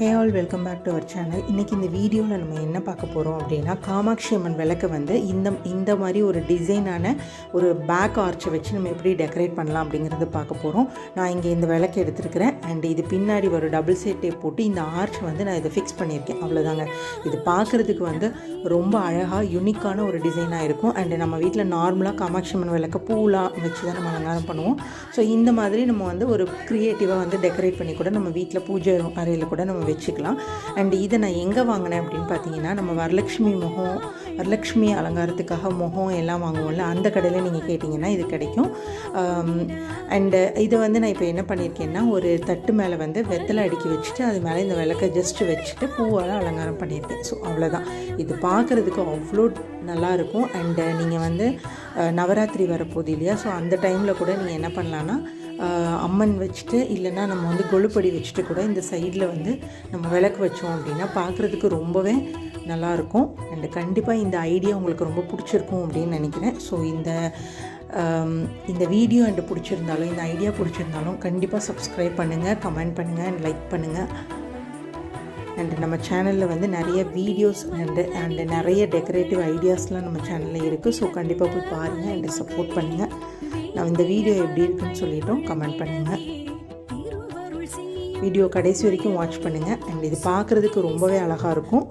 Hey all welcome back to our channel இன்றைக்கி இந்த வீடியோவில் நம்ம என்ன பார்க்க போகிறோம் அப்படின்னா காமாட்சி அம்மன் விளக்கு வந்து இந்த இந்த மாதிரி ஒரு டிசைனான ஒரு பேக் ஆர்ச்சை வச்சு நம்ம எப்படி டெக்கரேட் பண்ணலாம் அப்படிங்கிறத பார்க்க போகிறோம் நான் இங்கே இந்த விளக்கு எடுத்துருக்கிறேன். அண்ட் இது பின்னாடி ஒரு டபுள் செட் டேப் போட்டு இந்த ஆர்ச் வந்து நான் இதை ஃபிக்ஸ் பண்ணியிருக்கேன். அவ்வளோதாங்க இது பார்க்குறதுக்கு வந்து ரொம்ப அழகாக யூனிக்கான ஒரு டிசைனாக இருக்கும். அண்டு நம்ம வீட்டில் நார்மலாக காமாட்சி அம்மன் விளக்கு பூலாம் வச்சு தான் நம்ம அலங்காரம் பண்ணுவோம். ஸோ இந்த மாதிரி நம்ம வந்து ஒரு க்ரியேட்டிவாக வந்து டெக்கரேட் பண்ணி கூட நம்ம வீட்டில் பூஜை அறையில் கூட நம்ம வச்சுக்கலாம். அண்ட் இதை நான் எங்கே வாங்கினேன் அப்படின்னு பார்த்தீங்கன்னா நம்ம வரலட்சுமி முகம் வரலட்சுமி அலங்காரத்துக்காக முகம் எல்லாம் வாங்குவோம்ல அந்த கடையில் நீங்கள் கேட்டிங்கன்னா இது கிடைக்கும். அண்டு இதை வந்து நான் இப்போ என்ன பண்ணியிருக்கேன்னா ஒரு தட்டு மேலே வந்து வெத்தலை அடுக்கி வச்சுட்டு அது மேலே இந்த விளக்கை ஜஸ்ட் வச்சுட்டு பூவால் அலங்காரம் பண்ணியிருக்கேன். ஸோ அவ்வளோதான் இது பார்க்குறதுக்கு அவ்வளோ நல்லாயிருக்கும் அண்டு நீங்கள் வந்து நவராத்திரி வரப்போகுது இல்லையா? ஸோ அந்த டைமில் கூட நீங்கள் என்ன பண்ணலான்னா அம்மன் வச்சுட்டு இல்லைன்னா நம்ம வந்து கொழுப்படி வச்சுட்டு கூட இந்த சைடில் வந்து நம்ம விளக்கு வச்சோம் அப்படின்னா பார்க்குறதுக்கு ரொம்பவே நல்லாயிருக்கும். அண்டு கண்டிப்பாக இந்த ஐடியா உங்களுக்கு ரொம்ப பிடிச்சிருக்கும் அப்படின்னு நினைக்கிறேன். ஸோ இந்த இந்த வீடியோ எனக்கு பிடிச்சிருந்தாலும் இந்த ஐடியா பிடிச்சிருந்தாலும் கண்டிப்பாக சப்ஸ்கிரைப் பண்ணுங்கள் கமெண்ட் பண்ணுங்கள் அண்ட் லைக் பண்ணுங்கள் அண்ட் நம்ம சேனலில் வந்து நிறைய வீடியோஸ் அண்டு அண்டு நிறைய டெக்கரேட்டிவ் ஐடியாஸ்லாம் நம்ம சேனலில் இருக்குது ஸோ கண்டிப்பாக போய் பாருங்கள் அண்டு சப்போர்ட் பண்ணுங்கள் நான் இந்த வீடியோ எப்படி இருக்குன்னு சொல்லிட்டோம். கமெண்ட் பண்ணுங்கள் வீடியோ கடைசி வரைக்கும் வாட்ச் பண்ணுங்கள் அண்ட் இது பார்க்குறதுக்கு ரொம்பவே அழகாக இருக்கும்.